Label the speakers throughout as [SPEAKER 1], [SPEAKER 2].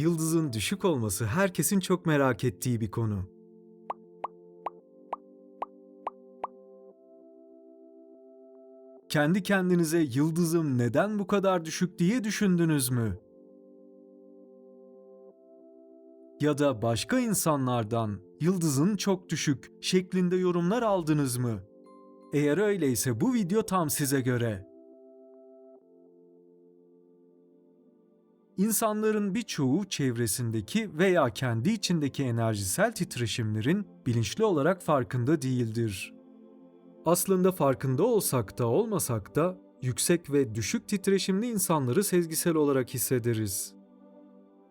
[SPEAKER 1] Yıldızın düşük olması herkesin çok merak ettiği bir konu. Kendi kendinize yıldızım neden bu kadar düşük diye düşündünüz mü? Ya da başka insanlardan yıldızın çok düşük şeklinde yorumlar aldınız mı? Eğer öyleyse bu video tam size göre. İnsanların birçoğu çevresindeki veya kendi içindeki enerjisel titreşimlerin bilinçli olarak farkında değildir. Aslında farkında olsak da olmasak da yüksek ve düşük titreşimli insanları sezgisel olarak hissederiz.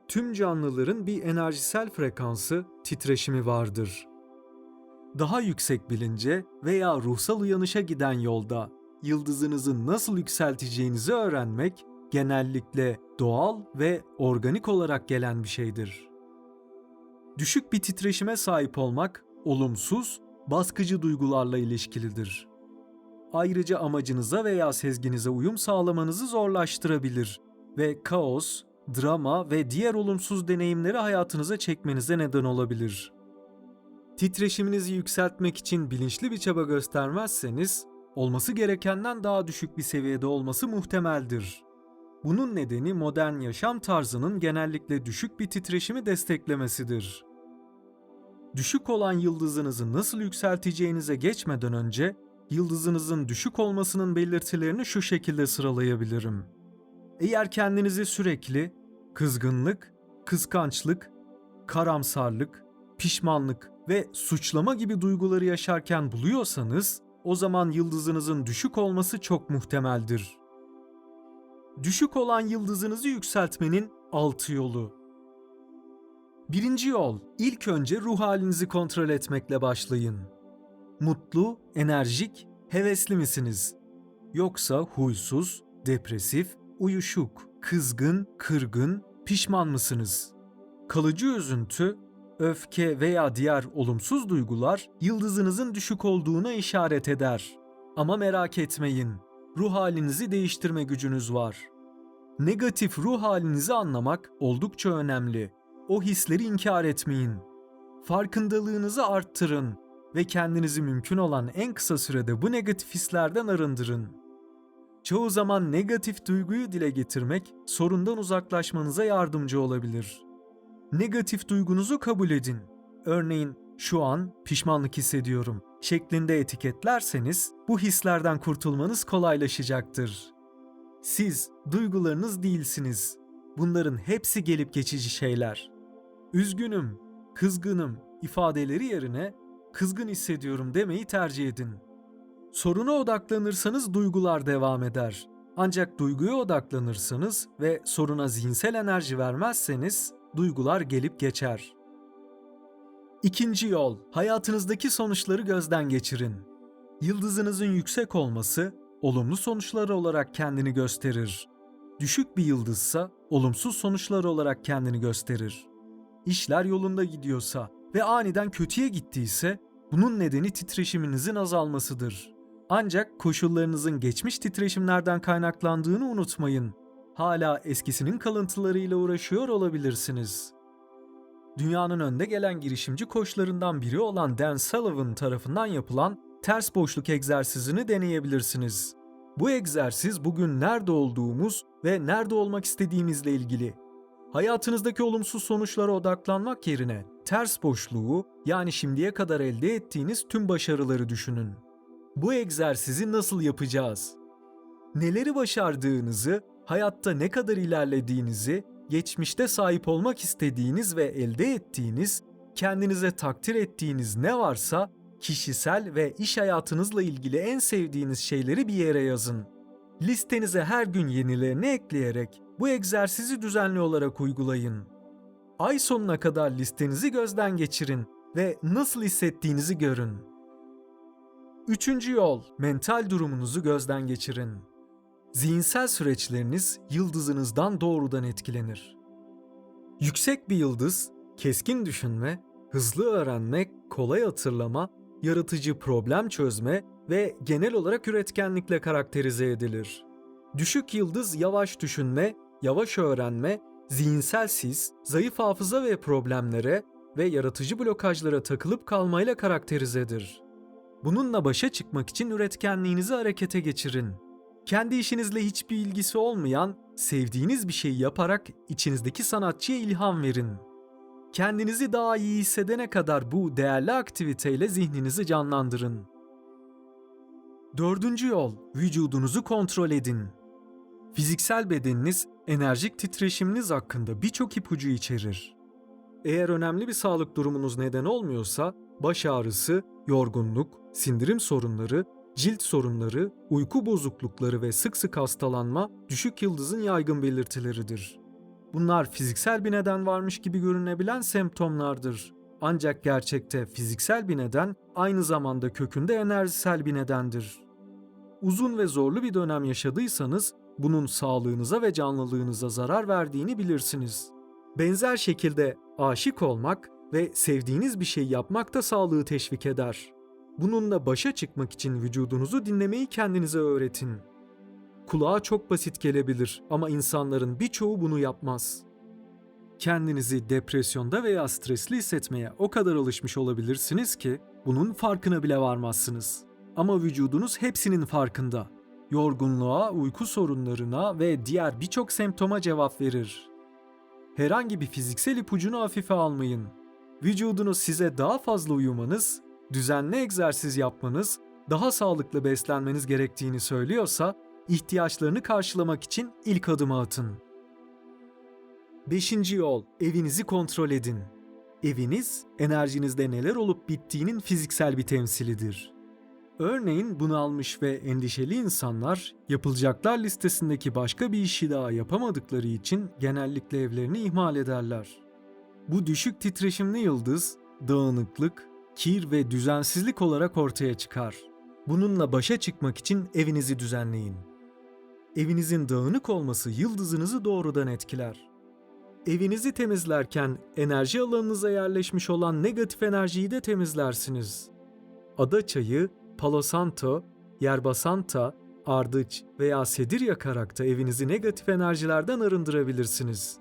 [SPEAKER 1] Tüm canlıların bir enerjisel frekansı, titreşimi vardır. Daha yüksek bilince veya ruhsal uyanışa giden yolda yıldızınızı nasıl yükselteceğinizi öğrenmek genellikle doğal ve organik olarak gelen bir şeydir. Düşük bir titreşime sahip olmak olumsuz, baskıcı duygularla ilişkilidir. Ayrıca amacınıza veya sezginize uyum sağlamanızı zorlaştırabilir ve kaos, drama ve diğer olumsuz deneyimleri hayatınıza çekmenize neden olabilir. Titreşiminizi yükseltmek için bilinçli bir çaba göstermezseniz, olması gerekenden daha düşük bir seviyede olması muhtemeldir. Bunun nedeni modern yaşam tarzının genellikle düşük bir titreşimi desteklemesidir. Düşük olan yıldızınızı nasıl yükselteceğinize geçmeden önce, yıldızınızın düşük olmasının belirtilerini şu şekilde sıralayabilirim. Eğer kendinizi sürekli kızgınlık, kıskançlık, karamsarlık, pişmanlık ve suçlama gibi duyguları yaşarken buluyorsanız, o zaman yıldızınızın düşük olması çok muhtemeldir. Düşük olan yıldızınızı yükseltmenin altı yolu. Birinci yol, ilk önce ruh halinizi kontrol etmekle başlayın. Mutlu, enerjik, hevesli misiniz? Yoksa huysuz, depresif, uyuşuk, kızgın, kırgın, pişman mısınız? Kalıcı üzüntü, öfke veya diğer olumsuz duygular yıldızınızın düşük olduğuna işaret eder. Ama merak etmeyin, ruh halinizi değiştirme gücünüz var. Negatif ruh halinizi anlamak oldukça önemli. O hisleri inkar etmeyin. Farkındalığınızı arttırın ve kendinizi mümkün olan en kısa sürede bu negatif hislerden arındırın. Çoğu zaman negatif duyguyu dile getirmek sorundan uzaklaşmanıza yardımcı olabilir. Negatif duygunuzu kabul edin. Örneğin şu an pişmanlık hissediyorum şeklinde etiketlerseniz bu hislerden kurtulmanız kolaylaşacaktır. Siz duygularınız değilsiniz. Bunların hepsi gelip geçici şeyler. Üzgünüm, kızgınım ifadeleri yerine kızgın hissediyorum demeyi tercih edin. Soruna odaklanırsanız duygular devam eder. Ancak duyguya odaklanırsanız ve soruna zihinsel enerji vermezseniz duygular gelip geçer. İkinci yol, hayatınızdaki sonuçları gözden geçirin. Yıldızınızın yüksek olması olumlu sonuçları olarak kendini gösterir. Düşük bir yıldızsa olumsuz sonuçlar olarak kendini gösterir. İşler yolunda gidiyorsa ve aniden kötüye gittiyse bunun nedeni titreşiminizin azalmasıdır. Ancak koşullarınızın geçmiş titreşimlerden kaynaklandığını unutmayın. Hala eskisinin kalıntılarıyla uğraşıyor olabilirsiniz. Dünyanın önde gelen girişimci koçlarından biri olan Dan Sullivan tarafından yapılan ters boşluk egzersizini deneyebilirsiniz. Bu egzersiz bugün nerede olduğumuz ve nerede olmak istediğimizle ilgili. Hayatınızdaki olumsuz sonuçlara odaklanmak yerine ters boşluğu yani şimdiye kadar elde ettiğiniz tüm başarıları düşünün. Bu egzersizi nasıl yapacağız? Neleri başardığınızı, hayatta ne kadar ilerlediğinizi, geçmişte sahip olmak istediğiniz ve elde ettiğiniz, kendinize takdir ettiğiniz ne varsa kişisel ve iş hayatınızla ilgili en sevdiğiniz şeyleri bir yere yazın. Listenize her gün yenilerini ekleyerek bu egzersizi düzenli olarak uygulayın. Ay sonuna kadar listenizi gözden geçirin ve nasıl hissettiğinizi görün. Üçüncü yol, mental durumunuzu gözden geçirin. Zihinsel süreçleriniz yıldızınızdan doğrudan etkilenir. Yüksek bir yıldız, keskin düşünme, hızlı öğrenme, kolay hatırlama, yaratıcı problem çözme ve genel olarak üretkenlikle karakterize edilir. Düşük yıldız yavaş düşünme, yavaş öğrenme, zihinsel sis, zayıf hafıza ve problemlere ve yaratıcı blokajlara takılıp kalmayla karakterizedir. Bununla başa çıkmak için üretkenliğinizi harekete geçirin. Kendi işinizle hiçbir ilgisi olmayan, sevdiğiniz bir şeyi yaparak içinizdeki sanatçıya ilham verin. Kendinizi daha iyi hissedene kadar bu değerli aktiviteyle zihninizi canlandırın. Dördüncü yol, vücudunuzu kontrol edin. Fiziksel bedeniniz, enerjik titreşiminiz hakkında birçok ipucu içerir. Eğer önemli bir sağlık durumunuz neden olmuyorsa, baş ağrısı, yorgunluk, sindirim sorunları, cilt sorunları, uyku bozuklukları ve sık sık hastalanma düşük yıldızın yaygın belirtileridir. Bunlar fiziksel bir neden varmış gibi görünebilen semptomlardır. Ancak gerçekte fiziksel bir neden aynı zamanda kökünde enerjisel bir nedendir. Uzun ve zorlu bir dönem yaşadıysanız bunun sağlığınıza ve canlılığınıza zarar verdiğini bilirsiniz. Benzer şekilde aşık olmak ve sevdiğiniz bir şey yapmak da sağlığı teşvik eder. Bununla başa çıkmak için vücudunuzu dinlemeyi kendinize öğretin. Kulağa çok basit gelebilir ama insanların birçoğu bunu yapmaz. Kendinizi depresyonda veya stresli hissetmeye o kadar alışmış olabilirsiniz ki bunun farkına bile varmazsınız. Ama vücudunuz hepsinin farkında. Yorgunluğa, uyku sorunlarına ve diğer birçok semptoma cevap verir. Herhangi bir fiziksel ipucunu hafife almayın. Vücudunuz size daha fazla uyumanız, düzenli egzersiz yapmanız, daha sağlıklı beslenmeniz gerektiğini söylüyorsa ihtiyaçlarını karşılamak için ilk adımı atın. Beşinci yol, evinizi kontrol edin. Eviniz, enerjinizde neler olup bittiğinin fiziksel bir temsilidir. Örneğin bunalmış ve endişeli insanlar yapılacaklar listesindeki başka bir işi daha yapamadıkları için genellikle evlerini ihmal ederler. Bu düşük titreşimli yıldız, dağınıklık, kir ve düzensizlik olarak ortaya çıkar. Bununla başa çıkmak için evinizi düzenleyin. Evinizin dağınık olması yıldızınızı doğrudan etkiler. Evinizi temizlerken enerji alanınıza yerleşmiş olan negatif enerjiyi de temizlersiniz. Ada çayı, palo santo, yerba santa, ardıç veya sedir yakarak da evinizi negatif enerjilerden arındırabilirsiniz.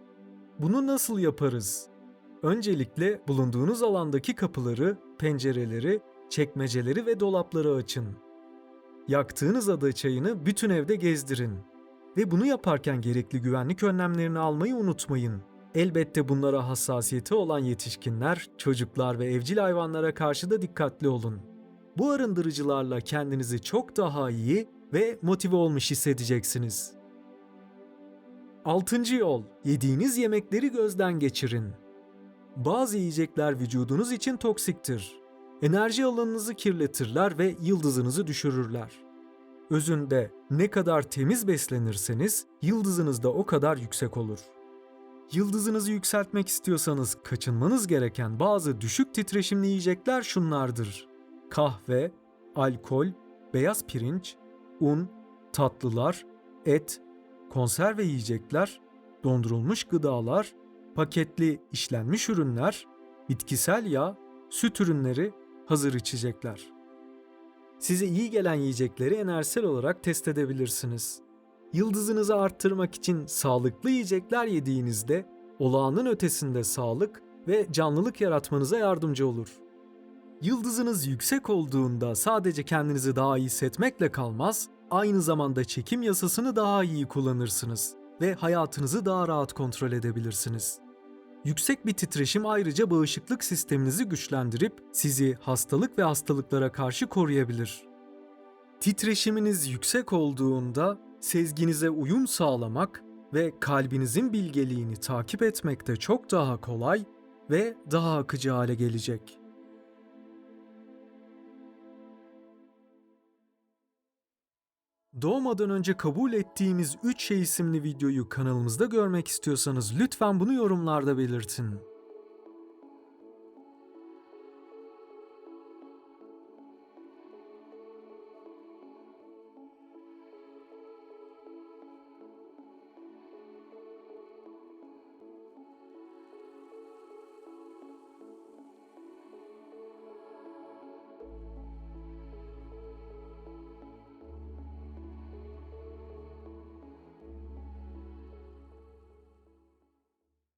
[SPEAKER 1] Bunu nasıl yaparız? Öncelikle bulunduğunuz alandaki kapıları, pencereleri, çekmeceleri ve dolapları açın. Yaktığınız ada çayını bütün evde gezdirin. Ve bunu yaparken gerekli güvenlik önlemlerini almayı unutmayın. Elbette bunlara hassasiyeti olan yetişkinler, çocuklar ve evcil hayvanlara karşı da dikkatli olun. Bu arındırıcılarla kendinizi çok daha iyi ve motive olmuş hissedeceksiniz. Altıncı yol, yediğiniz yemekleri gözden geçirin. Bazı yiyecekler vücudunuz için toksiktir. Enerji alanınızı kirletirler ve yıldızınızı düşürürler. Özünde ne kadar temiz beslenirseniz yıldızınız da o kadar yüksek olur. Yıldızınızı yükseltmek istiyorsanız kaçınmanız gereken bazı düşük titreşimli yiyecekler şunlardır. Kahve, alkol, beyaz pirinç, un, tatlılar, et, konserve yiyecekler, dondurulmuş gıdalar, paketli işlenmiş ürünler, bitkisel yağ, süt ürünleri, hazır içecekler. Size iyi gelen yiyecekleri enerjisel olarak test edebilirsiniz. Yıldızınızı arttırmak için sağlıklı yiyecekler yediğinizde olağanın ötesinde sağlık ve canlılık yaratmanıza yardımcı olur. Yıldızınız yüksek olduğunda sadece kendinizi daha iyi hissetmekle kalmaz, aynı zamanda çekim yasasını daha iyi kullanırsınız ve hayatınızı daha rahat kontrol edebilirsiniz. Yüksek bir titreşim ayrıca bağışıklık sisteminizi güçlendirip sizi hastalık ve hastalıklara karşı koruyabilir. Titreşiminiz yüksek olduğunda sezginize uyum sağlamak ve kalbinizin bilgeliğini takip etmek de çok daha kolay ve daha akıcı hale gelecek. Doğmadan önce kabul ettiğimiz 3 şey isimli videoyu kanalımızda görmek istiyorsanız lütfen bunu yorumlarda belirtin.